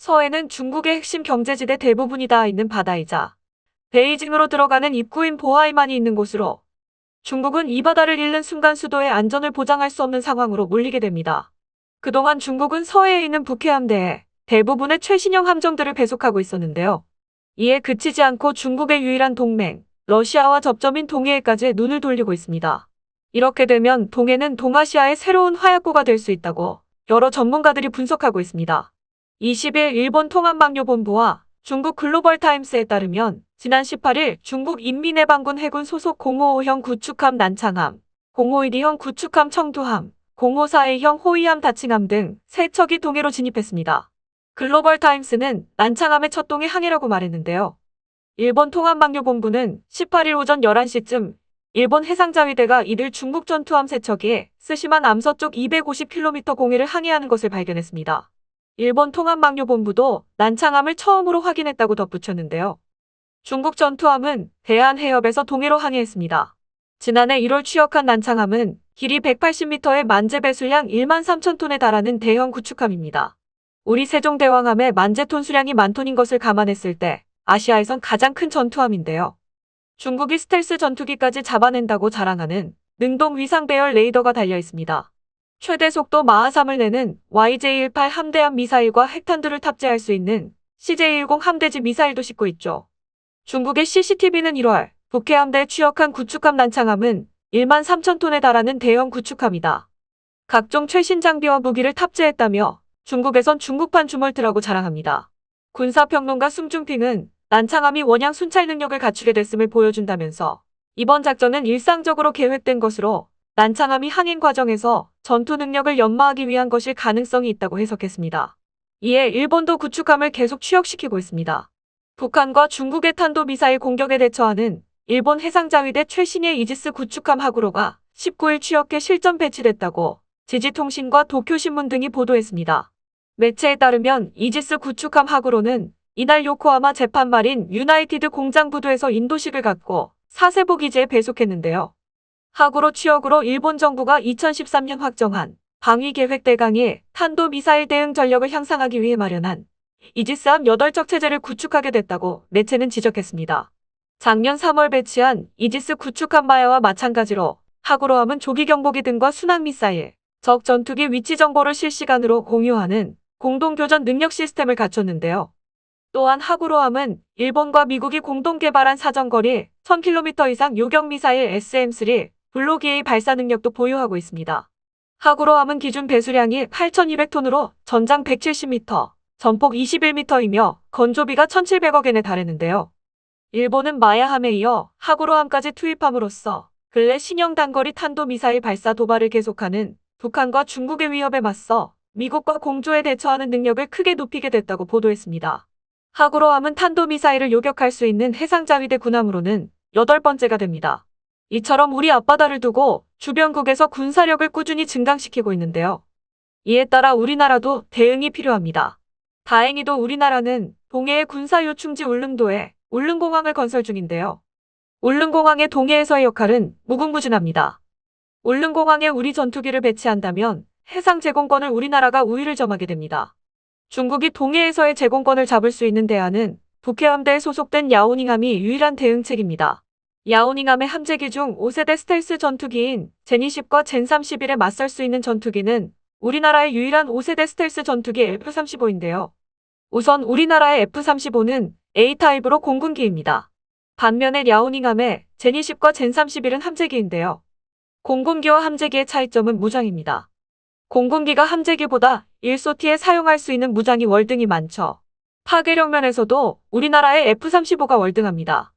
서해는 중국의 핵심 경제지대 대부분이 닿아 있는 바다이자 베이징으로 들어가는 입구인 보하이만이 있는 곳으로 중국은 이 바다를 잃는 순간 수도의 안전을 보장할 수 없는 상황으로 몰리게 됩니다. 그동안 중국은 서해에 있는 북해함대에 대부분의 최신형 함정들을 배속하고 있었는데요. 이에 그치지 않고 중국의 유일한 동맹, 러시아와 접점인 동해에까지 눈을 돌리고 있습니다. 이렇게 되면 동해는 동아시아의 새로운 화약고가 될 수 있다고 여러 전문가들이 분석하고 있습니다. 20일 일본 통합망료본부와 중국 글로벌타임스에 따르면 지난 18일 중국 인민해방군 해군 소속 055형 구축함 난창함, 051형 구축함 청두함, 054A형 호위함 다칭함 등 세 척이 동해로 진입했습니다. 글로벌타임스는 난창함의 첫 동해 항해라고 말했는데요. 일본 통합망료본부는 18일 오전 11시쯤 일본 해상자위대가 이들 중국 전투함 세척이 스시만 암서 쪽 250km 공해를 항해하는 것을 발견했습니다. 일본 통합망료본부도 난창함을 처음으로 확인했다고 덧붙였는데요. 중국 전투함은 대한해협에서 동해로 항해했습니다. 지난해 1월 취역한 난창함은 길이 180m의 만재 배수량 1만 3천 톤에 달하는 대형 구축함입니다. 우리 세종대왕함의 만재 톤 수량이 만 톤인 것을 감안했을 때 아시아에선 가장 큰 전투함인데요. 중국이 스텔스 전투기까지 잡아낸다고 자랑하는 능동 위상 배열 레이더가 달려 있습니다. 최대 속도 마하 3을 내는 YJ-18 함대함 미사일과 핵탄두를 탑재할 수 있는 CJ-10 함대지 미사일도 싣고 있죠. 중국의 CCTV는 1월 북해 함대에 취역한 구축함 난창함은 1만 3천 톤에 달하는 대형 구축함이다. 각종 최신 장비와 무기를 탑재했다며 중국에선 중국판 주멀트라고 자랑합니다. 군사평론가 숨중핑은 난창함이 원양 순찰 능력을 갖추게 됐음을 보여준다면서 이번 작전은 일상적으로 계획된 것으로 난창함이 항행 과정에서 전투 능력을 연마하기 위한 것일 가능성이 있다고 해석했습니다. 이에 일본도 구축함을 계속 취역시키고 있습니다. 북한과 중국의 탄도미사일 공격에 대처하는 일본 해상자위대 최신의 이지스 구축함 하구로가 19일 취역해 실전 배치됐다고 지지통신과 도쿄신문 등이 보도했습니다. 매체에 따르면 이지스 구축함 하구로는 이날 요코하마 재판말인 유나이티드 공장 부두에서 인도식을 갖고 사세보 기지에 배속했는데요. 하구로 취역으로 일본 정부가 2013년 확정한 방위계획 대강이 탄도미사일 대응 전력을 향상하기 위해 마련한 이지스함 8척 체제를 구축하게 됐다고 매체는 지적했습니다. 작년 3월 배치한 이지스 구축함 마야와 마찬가지로 하구로함은 조기 경보기 등과 순항 미사일, 적 전투기 위치 정보를 실시간으로 공유하는 공동교전 능력 시스템을 갖췄는데요. 또한 하구로함은 일본과 미국이 공동 개발한 사정거리 1000km 이상 요격 미사일 SM-3 블로기의 발사 능력도 보유하고 있습니다. 하구로함은 기준 배수량이 8,200톤으로 전장 170m, 전폭 21m이며 건조비가 1,700억엔에 달했는데요. 일본은 마야함에 이어 하구로함까지 투입함으로써 근래 신형 단거리 탄도미사일 발사 도발을 계속하는 북한과 중국의 위협에 맞서 미국과 공조에 대처하는 능력을 크게 높이게 됐다고 보도했습니다. 하구로함은 탄도미사일을 요격할 수 있는 해상자위대 군함으로는 여덟 번째가 됩니다. 이처럼 우리 앞바다를 두고 주변국에서 군사력을 꾸준히 증강시키고 있는데요. 이에 따라 우리나라도 대응이 필요합니다. 다행히도 우리나라는 동해의 군사 요충지 울릉도에 울릉공항을 건설 중인데요. 울릉공항의 동해에서의 역할은 무궁무진합니다. 울릉공항에 우리 전투기를 배치한다면 해상 제공권을 우리나라가 우위를 점하게 됩니다. 중국이 동해에서의 제공권을 잡을 수 있는 대안은 북해함대에 소속된 야오닝함이 유일한 대응책입니다. 야오닝함의 함재기 중 5세대 스텔스 전투기인 제니10과 젠31에 맞설 수 있는 전투기는 우리나라의 유일한 5세대 스텔스 전투기 F-35인데요. 우선 우리나라의 F-35는 A타입으로 공군기입니다. 반면에 야오닝함의 제니10과 젠31은 함재기인데요. 공군기와 함재기의 차이점은 무장입니다. 공군기가 함재기보다 1소티에 사용할 수 있는 무장이 월등히 많죠. 파괴력 면에서도 우리나라의 F-35가 월등합니다.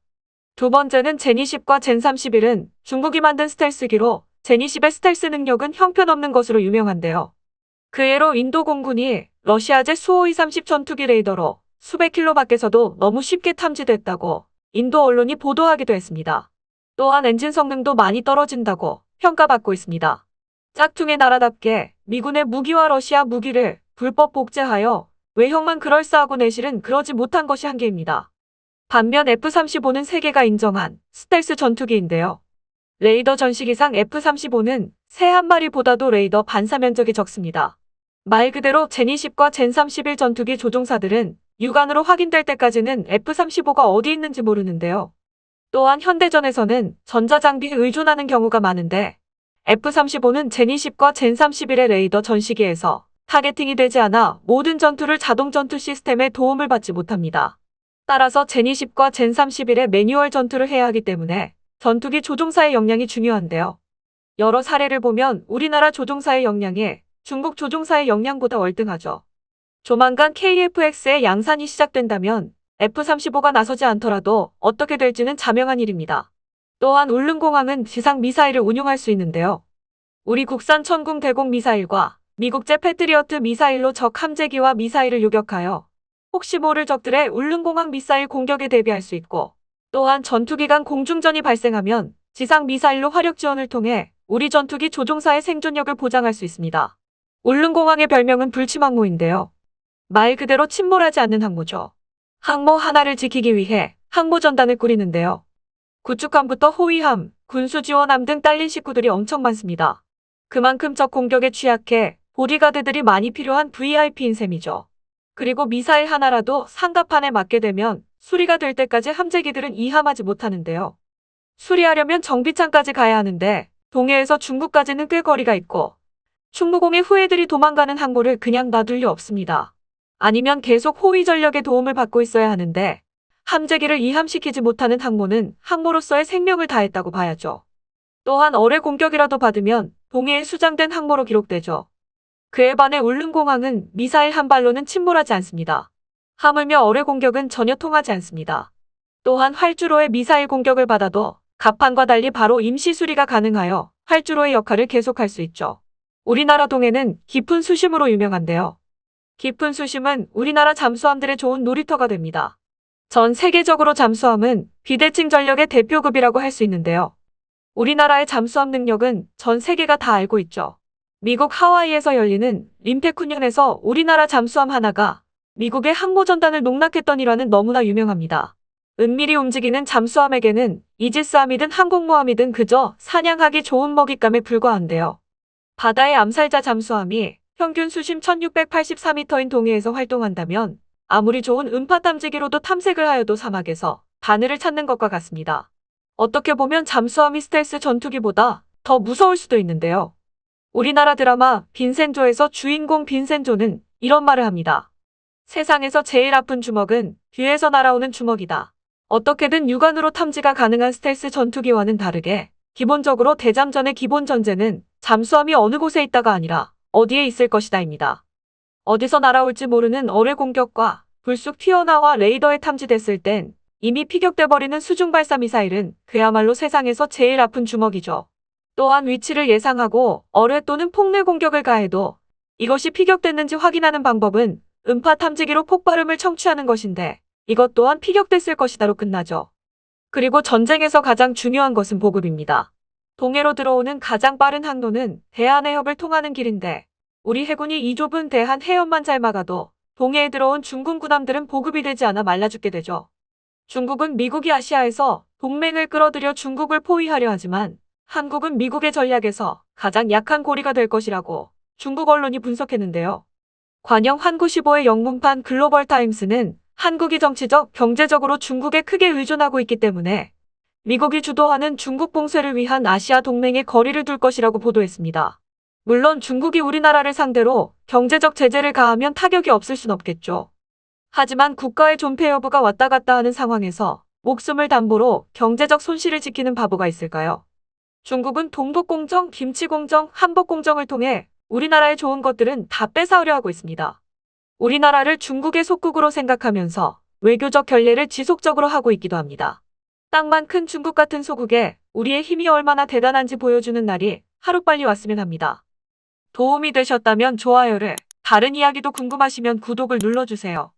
두 번째는 제니10과 젠31은 중국이 만든 스텔스기로 제니10의 스텔스 능력은 형편없는 것으로 유명한데요. 그 예로 인도 공군이 러시아제 수-5230 전투기 레이더로 수백 킬로 밖에서도 너무 쉽게 탐지됐다고 인도 언론이 보도하기도 했습니다. 또한 엔진 성능도 많이 떨어진다고 평가받고 있습니다. 짝퉁의 나라답게 미군의 무기와 러시아 무기를 불법 복제하여 외형만 그럴싸하고 내실은 그러지 못한 것이 한계입니다. 반면 F-35는 세계가 인정한 스텔스 전투기인데요. 레이더 전시기상 F-35는 새 한 마리보다도 레이더 반사 면적이 적습니다. 말 그대로 제니10과 젠31 전투기 조종사들은 육안으로 확인될 때까지는 F-35가 어디 있는지 모르는데요. 또한 현대전에서는 전자장비에 의존하는 경우가 많은데 F-35는 제니10과 젠31의 레이더 전시기에서 타겟팅이 되지 않아 모든 전투를 자동 전투 시스템의 도움을 받지 못합니다. 따라서 제니10과 젠31의 매뉴얼 전투를 해야 하기 때문에 전투기 조종사의 역량이 중요한데요. 여러 사례를 보면 우리나라 조종사의 역량이 중국 조종사의 역량보다 월등하죠. 조만간 KF-X의 양산이 시작된다면 F-35가 나서지 않더라도 어떻게 될지는 자명한 일입니다. 또한 울릉공항은 지상 미사일을 운용할 수 있는데요. 우리 국산 천궁 대공 미사일과 미국제 패트리어트 미사일로 적 함재기와 미사일을 요격하여 혹시 모를 적들의 울릉공항 미사일 공격에 대비할 수 있고 또한 전투기간 공중전이 발생하면 지상 미사일로 화력 지원을 통해 우리 전투기 조종사의 생존력을 보장할 수 있습니다. 울릉공항의 별명은 불침항모인데요. 말 그대로 침몰하지 않는 항모죠. 항모 하나를 지키기 위해 항모 전단을 꾸리는데요. 구축함부터 호위함, 군수지원함 등 딸린 식구들이 엄청 많습니다. 그만큼 적 공격에 취약해 보디가드들이 많이 필요한 VIP인 셈이죠. 그리고 미사일 하나라도 상가판에 맞게 되면 수리가 될 때까지 함재기들은 이함하지 못하는데요. 수리하려면 정비창까지 가야 하는데 동해에서 중국까지는 꽤 거리가 있고 충무공의 후예들이 도망가는 항모를 그냥 놔둘 리 없습니다. 아니면 계속 호위 전력의 도움을 받고 있어야 하는데 함재기를 이함시키지 못하는 항모는 항모로서의 생명을 다했다고 봐야죠. 또한 어뢰 공격이라도 받으면 동해에 수장된 항모로 기록되죠. 그에 반해 울릉공항은 미사일 한 발로는 침몰하지 않습니다. 하물며 어뢰 공격은 전혀 통하지 않습니다. 또한 활주로의 미사일 공격을 받아도 갑판과 달리 바로 임시 수리가 가능하여 활주로의 역할을 계속할 수 있죠. 우리나라 동해는 깊은 수심으로 유명한데요. 깊은 수심은 우리나라 잠수함들의 좋은 놀이터가 됩니다. 전 세계적으로 잠수함은 비대칭 전력의 대표급이라고 할 수 있는데요. 우리나라의 잠수함 능력은 전 세계가 다 알고 있죠. 미국 하와이에서 열리는 림팩 훈련에서 우리나라 잠수함 하나가 미국의 항모 전단을 농락했던 일화는 너무나 유명합니다. 은밀히 움직이는 잠수함에게는 이지스함이든 항공모함이든 그저 사냥하기 좋은 먹잇감에 불과한데요. 바다의 암살자 잠수함이 평균 수심 1684m인 동해에서 활동한다면 아무리 좋은 음파 탐지기로도 탐색을 하여도 사막에서 바늘을 찾는 것과 같습니다. 어떻게 보면 잠수함이 스텔스 전투기보다 더 무서울 수도 있는데요. 우리나라 드라마 빈센조에서 주인공 빈센조는 이런 말을 합니다. 세상에서 제일 아픈 주먹은 뒤에서 날아오는 주먹이다. 어떻게든 육안으로 탐지가 가능한 스텔스 전투기와는 다르게 기본적으로 대잠전의 기본 전제는 잠수함이 어느 곳에 있다가 아니라 어디에 있을 것이다입니다. 어디서 날아올지 모르는 어뢰 공격과 불쑥 튀어나와 레이더에 탐지됐을 땐 이미 피격돼 버리는 수중 발사 미사일은 그야말로 세상에서 제일 아픈 주먹이죠. 또한 위치를 예상하고 어뢰 또는 폭내 공격을 가해도 이것이 피격됐는지 확인하는 방법은 음파 탐지기로 폭발음을 청취하는 것인데 이것 또한 피격됐을 것이다로 끝나죠. 그리고 전쟁에서 가장 중요한 것은 보급입니다. 동해로 들어오는 가장 빠른 항로는 대한해협을 통하는 길인데 우리 해군이 이 좁은 대한 해협만 잘 막아도 동해에 들어온 중국 군함들은 보급이 되지 않아 말라 죽게 되죠. 중국은 미국이 아시아에서 동맹을 끌어들여 중국을 포위하려 하지만 한국은 미국의 전략에서 가장 약한 고리가 될 것이라고 중국 언론이 분석했는데요. 관영 한구15의 영문판 글로벌 타임스는 한국이 정치적, 경제적으로 중국에 크게 의존하고 있기 때문에 미국이 주도하는 중국 봉쇄를 위한 아시아 동맹에 거리를 둘 것이라고 보도했습니다. 물론 중국이 우리나라를 상대로 경제적 제재를 가하면 타격이 없을 순 없겠죠. 하지만 국가의 존폐 여부가 왔다 갔다 하는 상황에서 목숨을 담보로 경제적 손실을 지키는 바보가 있을까요? 중국은 동북공정, 김치공정, 한복공정을 통해 우리나라의 좋은 것들은 다 뺏어오려 하고 있습니다. 우리나라를 중국의 속국으로 생각하면서 외교적 결례를 지속적으로 하고 있기도 합니다. 땅만 큰 중국 같은 소국에 우리의 힘이 얼마나 대단한지 보여주는 날이 하루빨리 왔으면 합니다. 도움이 되셨다면 좋아요를, 다른 이야기도 궁금하시면 구독을 눌러주세요.